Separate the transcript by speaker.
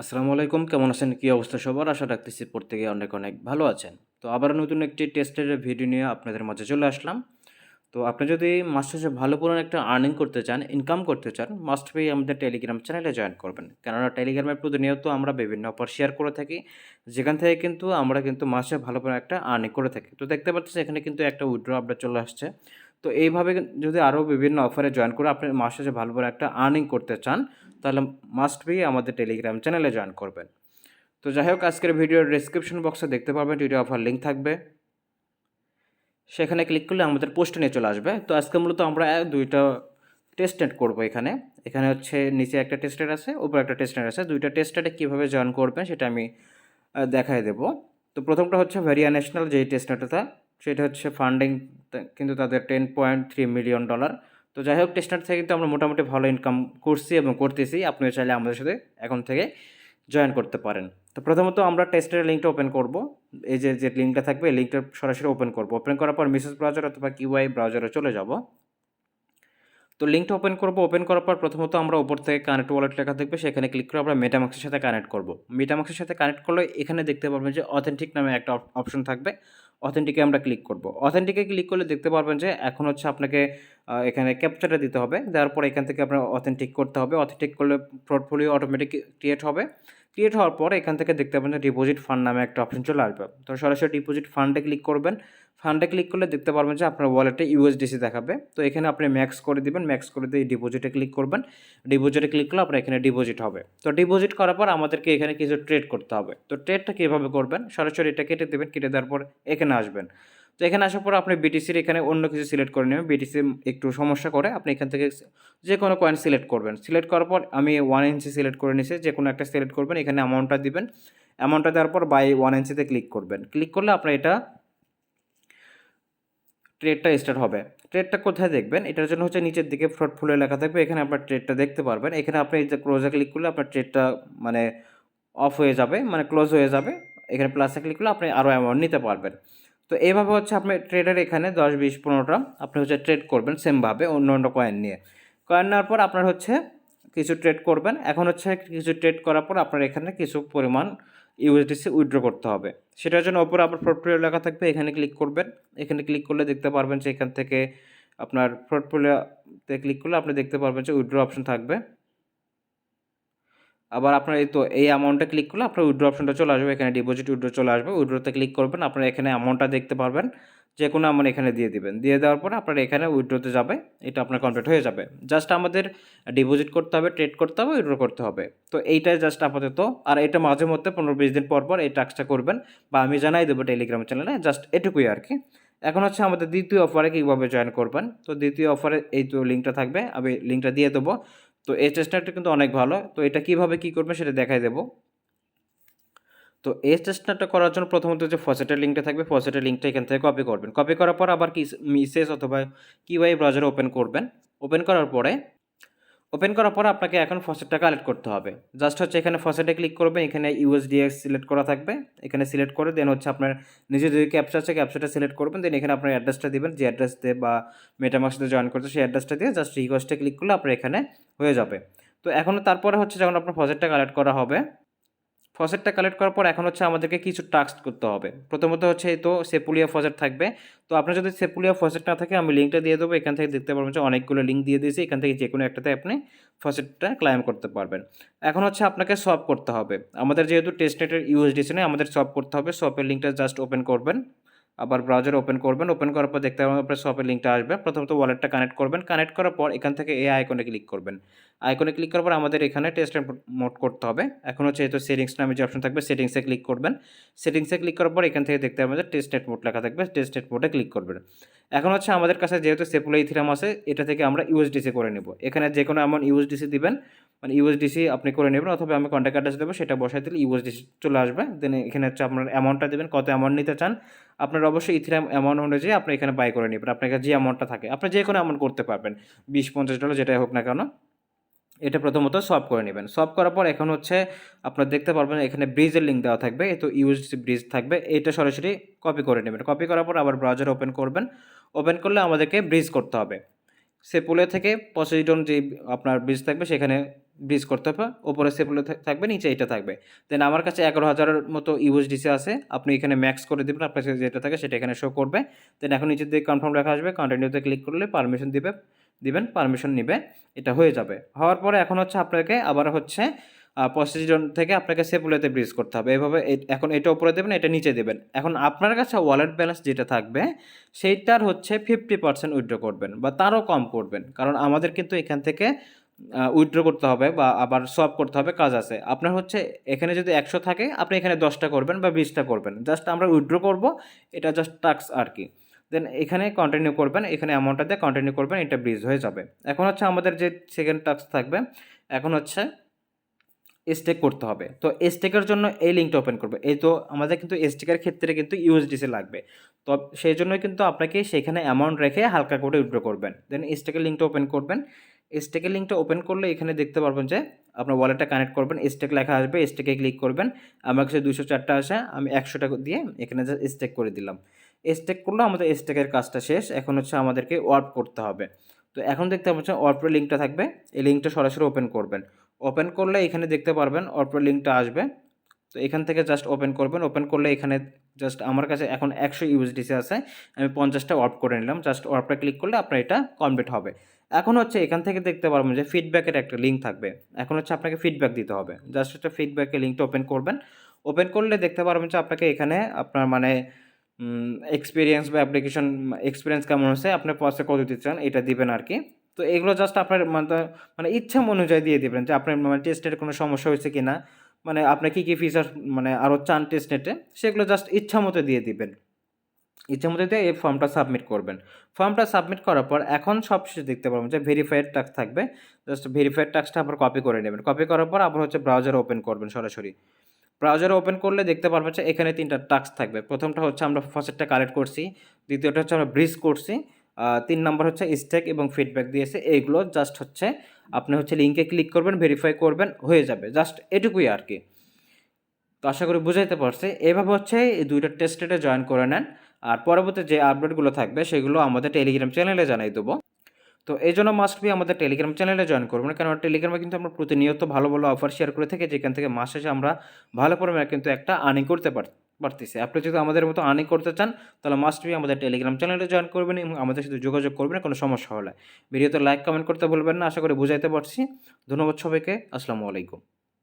Speaker 1: আসসালামু আলাইকুম, কেমন আছেন? কী অবস্থা সবার? আশা রাখতেছি প্রত্যেকে অনেক অনেক ভালো আছেন। তো আবার নতুন একটি টেস্টের ভিডিও নিয়ে আপনাদের মাঝে চলে আসলাম। তো আপনি যদি মাস ভালো পরিমাণ একটা আর্নিং করতে চান ইনকাম করতে চান মাস্ট বি আমাদের টেলিগ্রাম চ্যানেলে জয়েন করবেন। কেননা টেলিগ্রামে প্রতিনিয়ত আমরা বিভিন্ন অফার শেয়ার করে থাকি। যেখান থেকে কিন্তু আমরা কিন্তু মাসে ভালো পরিমাণ একটা আর্নিং করে থাকি। তো দেখতে পাচ্ছি এখানে কিন্তু একটা উইড্রো আপডেট চলে আসছে। তো এইভাবে যদি আরও বিভিন্ন অফারে জয়েন করে আপনি মাস ভালো পরিমাণ একটা আর্নিং করতে চান, তাহলে মাস্ট বি আমাদের টেলিগ্রাম চ্যানেলে জয়েন করবেন। তো যাই হোক, আজকের ভিডিওর ডিসক্রিপশন বক্সে দেখতে পারবেন ভিডিও অফার লিঙ্ক থাকবে। সেখানে ক্লিক করলে আমাদের পোস্টে নিয়ে চলে আসবে। তো আজকে মূলত আমরা দুইটা টেস্টেড করব এখানে। এখানে হচ্ছে নিচে একটা টেস্টেড আছে, উপরে একটা টেস্টেড আছে। দুইটা টেস্টেডে কীভাবে জয়েন করবেন সেটা আমি দেখাই দেব। তো প্রথমটা হচ্ছে ভেরিয়া ন্যাশনাল যেই টেস্টনেটটা সেটা হচ্ছে ফান্ডিং কিন্তু তাদের ten point three million dollar তো যাই হোক টেস্টনেট থেকে কিন্তু আমরা মোটামুটি ভালো ইনকাম করছি এবং করতেছি। আপনিও চাইলে আমাদের সাথে এখন থেকে জয়েন করতে পারেন। তো প্রথমত আমরা টেস্টের লিঙ্কটা ওপেন করব। এই যে যে লিঙ্কটা থাকবে, এই লিঙ্কটা সরাসরি ওপেন করব। ওপেন করার পর মিসেস ব্রাউজার অথবা কিউআই ব্রাউজারে চলে যাব। তো লিঙ্কটা ওপেন করব। ওপেন করার পর প্রথমত আমরা উপর থেকে কানেক্ট ওয়ালেট লেখা থাকবে। সেখানে ক্লিক করে আমরা মেটামাক্সের সাথে কানেক্ট করব। মেটামাক্সের সাথে কানেক্ট করলে এখানে দেখতে পারবেন যে অথেন্টিক নামে একটা অপশন থাকবে। অথেন্টিকে আমরা ক্লিক করব। অথেন্টিকে ক্লিক করলে দেখতে পারবেন যে এখন হচ্ছে আপনাকে এখানে ক্যাপচারটা দিতে হবে। দেওয়ার পর এখান থেকে আপনার অথেন্টিক করতে হবে। অথেন্টিক করলে পোর্টফোলিও অটোমেটিক ক্রিয়েট হবে। ক্রিয়েট হওয়ার পর এখান থেকে দেখতে পাবেন যে ডিপোজিট ফান্ড নামে একটা অপশন চলে আসবে। তো সরাসরি ডিপোজিট ফান্ডে ক্লিক করবেন। ফান্ডে ক্লিক করলে দেখতে পারবেন যে আপনার ওয়ালেটে ইউএসডিসি দেখাবে। তো এখানে আপনি ম্যাক্স করে দিবেন ম্যাক্স করে দিয়ে ডিপোজিটে ক্লিক করবেন। ডিপোজিটে ক্লিক করলে আপনার এখানে ডিপোজিট হবে। তো ডিপোজিট করার পর আমাদেরকে এখানে কিছু ট্রেড করতে হবে। তো ট্রেডটা কীভাবে করবেন? সরাসরি এটা কেটে দেবেন, কেটে দেওয়ার পর এখানে আসবেন। তো এখানে আসার পর আপনি বিটিসির এখানে অন্য কিছু সিলেক্ট করে নেবেন। বিটিসি একটু সমস্যা করে আপনি এখান থেকে যে কোনো কয়েন সিলেক্ট করবেন। সিলেক্ট করার পর আমি ওয়ান ইঞ্চি সিলেক্ট করে নিয়েছি, যে কোনো একটা সিলেক্ট করবেন, এখানে অ্যামাউন্টটা দিবেন। অ্যামাউন্টটা দেওয়ার পর বাই ওয়ান ইঞ্চিতে ক্লিক করবেন। ক্লিক করলে আপনার এটা ট্রেডটা স্টার্ট হবে। ট্রেডটা কোথায় দেখবেন? এটার জন্য হচ্ছে নিচের দিকে ফ্রডফুলে লেখা থাকবে। এখানে আপনার ট্রেডটা দেখতে পারবেন। এখানে আপনি যে ক্লোজে ক্লিক করলে আপনার ট্রেডটা মানে অফ হয়ে যাবে মানে ক্লোজ হয়ে যাবে। এখানে প্লাসে ক্লিক করলে আপনি আরও অ্যামাউন্ট নিতে পারবেন। তো এইভাবে হচ্ছে আপনি ট্রেডের এখানে দশ, বিশ, পনেরোটা আপনি হচ্ছে ট্রেড করবেন সেমভাবে অন্য অন্য কয়েন নিয়ে। কয়েন নেওয়ার পর আপনার হচ্ছে কিছু ট্রেড করবেন। এখন হচ্ছে কিছু ট্রেড করার পর আপনার এখানে কিছু পরিমাণ ইউএসডিসি উইথড্র করতে হবে। সেটার জন্য ওপরে আবার পোর্টফোলিও লেখা থাকবে, এখানে ক্লিক করবেন। এখানে ক্লিক করলে দেখতে পারবেন যে এখান থেকে আপনার পোর্টফোলিওতে ক্লিক করলে আপনি দেখতে পারবেন যে উইথড্র অপশন থাকবে। আবার আপনার এই তো এই অ্যামাউন্টে ক্লিক করলে আপনার উইড্রো অপশনটা চলে আসবে। এখানে ডিপোজিট উইড্রো চলে আসবে। উইড্রোতে ক্লিক করবেন, আপনার এখানে অ্যামাউন্টটা দেখতে পারবেন। যে কোনো অ্যামাউন্ট এখানে দিয়ে দিবেন। দিয়ে দেওয়ার পরে আপনার এখানে উইড্রোতে যাবে। এটা আপনার কমপ্লিট হয়ে যাবে। জাস্ট আমাদের ডিপোজিট করতে হবে ট্রেড করতে হবে উইড্রো করতে হবে। তো এইটাই জাস্ট আপাতত। আর এটা মাঝে মধ্যে পনেরো বিশ দিন পর পর এই টাস্কটা করবেন বা আমি জানাই দেবো টেলিগ্রাম চ্যানেলে জাস্ট এটুকুই আর কি এখন হচ্ছে আমাদের দ্বিতীয় অফারে কীভাবে জয়েন করবেন? তো দ্বিতীয় অফারে এই তো লিঙ্কটা থাকবে। আমি লিঙ্কটা দিয়ে দেবো। তো এই স্টেশনারটা কিন্তু অনেক ভালো। তো এটা কীভাবে কি করবে সেটা দেখাই দেবো। তো এই স্টেশনারটা করার জন্য প্রথমত যে ফসেটের লিঙ্কটা থাকবে, ফসেটের লিঙ্কটা এখান থেকে কপি করবেন। কপি করার পর আবার কি মিসেস অথবা কিউআই ব্রাউজারে ওপেন করবেন। ওপেন করার পরে ওপেন করার পর আপনাকে এখন ফসেটটা কালেক্ট করতে হবে। জাস্ট হচ্ছে এখানে ফসেটে ক্লিক করবেন, এখানে ইউএসডিএক্স সিলেক্ট করা থাকবে। এখানে সিলেক্ট করে দেন হচ্ছে আপনার নিজের যদি ক্যাপচা আছে ক্যাপচাটা সিলেক্ট করবেন দেন এখানে আপনার অ্যাড্রেসটা দেবেন, যে অ্যাড্রেস দিয়ে বা মেটামাক্সতে জয়েন করতে সেই অ্যাড্রেসটা দিয়ে জাস্ট রিকোয়েস্টে ক্লিক করলে আপনার এখানে হয়ে যাবে। তো এখন তারপরে হচ্ছে যখন আপনার ফসেটটা কালেক্ট করা হবে ফসেটটা কালেক্ট করার পর এখন হচ্ছে আমাদেরকে কিছু টাস্ক করতে হবে। প্রথমত হচ্ছে এই তো সেপুলিয়া ফসেট থাকবে। তো আপনার যদি সেপুলিয়া ফসেট না থাকে, আমি লিঙ্কটা দিয়ে দেবো। এখান থেকে দেখতে পারবেন যে অনেকগুলো লিঙ্ক দিয়ে দিয়েছি। এখান থেকে যে কোনো একটাতে আপনি ফসেটটা ক্লাইম করতে পারবেন। এখন হচ্ছে আপনাকে সলভ করতে হবে। আমাদের যেহেতু টেস্টনেটের ইউএসডিসি নেই, আমাদের সলভ করতে হবে। সপের লিঙ্কটা জাস্ট ওপেন করবেন। আবার ব্রাউজার ওপেন করবেন। ওপেন করার পর দেখতে পাবেন আপনার শপের লিঙ্কটা আসবে। প্রথমত ওয়ালেটটা কানেক্ট করবেন। কানেক্ট করার পর এখান থেকে এই আইকনে ক্লিক করবেন। আইকনে ক্লিক করার পর আমাদের এখানে টেস্ট মোড করতে হবে। এখন হচ্ছে যেহেতু সেটিংস নামে যে অপশন থাকবে সেটিংসে ক্লিক করবেন। সেটিংসে ক্লিক করার পর এখান থেকে দেখতে পাবেন যে টেস্ট মোড লেখা থাকবে। টেস্ট মোডে ক্লিক করবেন। এখন হচ্ছে আমাদের কাছে যেহেতু সেপুলা ইথিরাম আছে, এটা থেকে আমরা ইউএসডিসি করে নেব। এখানে যে কোনো এমন ইউএসডিসি দিবেন মানে ইউএসডিসি আপনি করে নেবেন, অথবা আমি কন্ট্যাক্ট অ্যাড্রেস দেবো, সেটা বসাই দিলে ইউএসডিসি চলে আসবে। দেন এখানে হচ্ছে আপনার অ্যামাউন্টটা দেবেন, কত অ্যামাউন্ট নিতে চান। আপনার অবশ্যই ইথিরাম অ্যামাউন্ট অনুযায়ী আপনি এখানে বাই করে নেবেন। আপনার কাছে যে অ্যামাউন্টটা থাকে, আপনি যে কোনো অ্যামাউন্ট করতে পারবেন, বিশ, পঞ্চাশ ডলার যেটাই হোক না কেন। এটা প্রথমত সলভ করে নেবেন। সলভ করার পর এখন হচ্ছে আপনারা দেখতে পারবেন, এখানে ব্রিজের লিঙ্ক দেওয়া থাকবে তো ইউএসডি ব্রিজ থাকবে, এটা সরাসরি কপি করে নেবেন। কপি করার পর আবার ব্রাউজার ওপেন করবেন। ওপেন করলে আমাদেরকে ব্রিজ করতে হবে। সে পুলে থেকে পসিডন যে আপনার ব্রিজ থাকবে, সেখানে ব্রিজ করতে হবে। ওপরে সেপুলে থাকবে, নিচে এটা থাকবে। দেন আমার কাছে এগারো হাজারের মতো ইউএসডিসি আছে। আপনি এখানে ম্যাক্স করে দেবেন, আপনার কাছে যেটা থাকে সেটা এখানে শো করবে। দেন এখন নিচের দিকে কনফার্ম লেখা আসবে কন্টিনিউতে ক্লিক করলে পারমিশন দিবে, দিবেন পারমিশন নিবে, এটা হয়ে যাবে। হওয়ার পরে এখন হচ্ছে আপনাকে আবার হচ্ছে প্রসিজন থেকে আপনাকে সেপুলেতে ব্রিজ করতে হবে। এভাবে এখন এটা উপরে দেবেন, এটা নিচে দেবেন। এখন আপনার কাছে ওয়ালেট ব্যালেন্স যেটা থাকবে, সেইটার হচ্ছে ফিফটি পার্সেন্ট উইথড্র করবেন বা তারও কম করবেন। কারণ আমাদের কিন্তু এখান থেকে উইথড্র করতে হবে বা আবার সলভ করতে হবে, কাজ আছে। আপনার হচ্ছে এখানে যদি একশো থাকে, আপনি এখানে দশটা করবেন বা বিশটা করবেন। জাস্ট আমরা উইথড্র করব, এটা জাস্ট টাক্স আর কি। দেন এখানে কন্টিনিউ করবেন, এখানে অ্যামাউন্টটা দিয়ে কন্টিনিউ করবেন, এটা ব্রিজ হয়ে যাবে। এখন হচ্ছে আমাদের যে সেকেন্ড টাস্ক থাকবে, এখন হচ্ছে স্টেক করতে হবে। তো স্টেকের জন্য এই লিঙ্কটা ওপেন করবে। এই তো আমাদের কিন্তু স্টেকের ক্ষেত্রে কিন্তু ইউএসডিসি লাগবে। তো সেই জন্য কিন্তু আপনাকে সেখানে অ্যামাউন্ট রেখে হালকা করে উইথড্র করবেন। দেন স্টেকের লিঙ্কটা ওপেন করবেন। স্টেকের লিঙ্কটা ওপেন করলে এখানে দেখতে পারবেন যে আপনার ওয়ালেটটা কানেক্ট করবেন। স্টেক লেখা আসবে স্টেকে ক্লিক করবেন। আমার কাছে দুশো চারটা আসে, আমি একশো টাকা দিয়ে এখানে জাস্ট স্টেক করে দিলাম। স্টেক করলে আমাদের স্টেকের কাজটা শেষ। এখন হচ্ছে আমাদেরকে ওয়ার্প করতে হবে। তো এখন দেখতে পাচ্ছেন ওয়ার্পের লিঙ্কটা থাকবে। এই লিঙ্কটা সরাসরি ওপেন করবেন। ওপেন করলে এখানে দেখতে পারবেন ওয়ার্পের লিঙ্কটা আসবে। তো এখান থেকে জাস্ট ওপেন করবেন। ওপেন করলে এখানে জাস্ট আমার কাছে এখন একশো ইউএসডিসি আছে। আমি পঞ্চাশটা ওয়ার্প করে নিলাম। জাস্ট ওয়ার্পটা ক্লিক করলে আপনার এটা কমপ্লিট হবে। এখন হচ্ছে এখান থেকে দেখতে পারবেন যে ফিডব্যাকের একটা লিঙ্ক থাকবে। এখন হচ্ছে আপনাকে ফিডব্যাক দিতে হবে। জাস্ট একটা ফিডব্যাকের লিঙ্কটা ওপেন করবেন। ওপেন করলে দেখতে পারবেন যে আপনাকে এখানে আপনার মানে এক্সপিরিয়েন্স বা অ্যাপ্লিকেশন এক্সপিরিয়েন্স কেমন হচ্ছে আপনার পয়সা কত দিতে চান, এটা দিবেন আর কি। তো এগুলো জাস্ট আপনার মানে মানে ইচ্ছা অনুযায়ী দিয়ে দিবেন যে আপনার মানে টেস্টের কোনো সমস্যা হয়েছে কি না মানে আপনি কী কী ফিচার মানে আরও চান টেস্ট নেটে সেগুলো জাস্ট ইচ্ছা মতো দিয়ে দিবেন। ইচ্ছা মতো দিয়ে এই ফর্মটা সাবমিট করবেন। ফর্মটা সাবমিট করার পর এখন সব শেষে দেখতে পারবেন যে ভেরিফাইড টাক্স থাকবে। জাস্ট ভেরিফাইড টাক্সটা আবার কপি করে নেবেন। কপি করার পর আবার হচ্ছে ব্রাউজার ওপেন করবেন সরাসরি। ব্রাউজার ওপেন করলে দেখতে পারবেন যে এখানে তিনটা টাস্ক থাকবে। প্রথমটা হচ্ছে আমরা ফার্স্টটা কালেক্ট করছি, দ্বিতীয়টা হচ্ছে আমরা ব্রিজ করছি। তিন নম্বর হচ্ছে স্টেক এবং ফিডব্যাক দিয়েছে। এইগুলো জাস্ট হচ্ছে আপনি হচ্ছে লিঙ্কে ক্লিক করবেন ভেরিফাই করবেন, হয়ে যাবে। জাস্ট এটুকুই আর কি। তো আশা করি বুঝাইতে পারছি। এভাবে হচ্ছে এই দুইটা টেস্টেটে জয়েন করে নেন। আর পরবর্তী যে আপডেটগুলো থাকবে, সেগুলো আমাদের টেলিগ্রাম চ্যানেলে জানাই দেবো। তো এই জন্য মাস্ট বি আমাদের টেলিগ্রাম চ্যানেলে জয়েন করবেন। কারণ টেলিগ্রামে কিন্তু আমরা প্রতিনিয়ত ভালো ভালো অফার শেয়ার করে থাকি। যেখান থেকে মাস শেষে আমরা ভালো পরিমাণে কিন্তু একটা আর্নিং করতে পার পারতেছি আপনি যদি আমাদের মতো আর্নিং করতে চান, তাহলে মাস্ট বি আমাদের টেলিগ্রাম চ্যানেলে জয়েন করবেন এবং আমাদের সাথে যোগাযোগ করবেন, কোনো সমস্যা হলে। ভিডিওতে লাইক কমেন্ট করতে ভুলবেন না, আশা করি বুঝাইতে পারছি। ধন্যবাদ সবাইকে, আসসালামু আলাইকুম।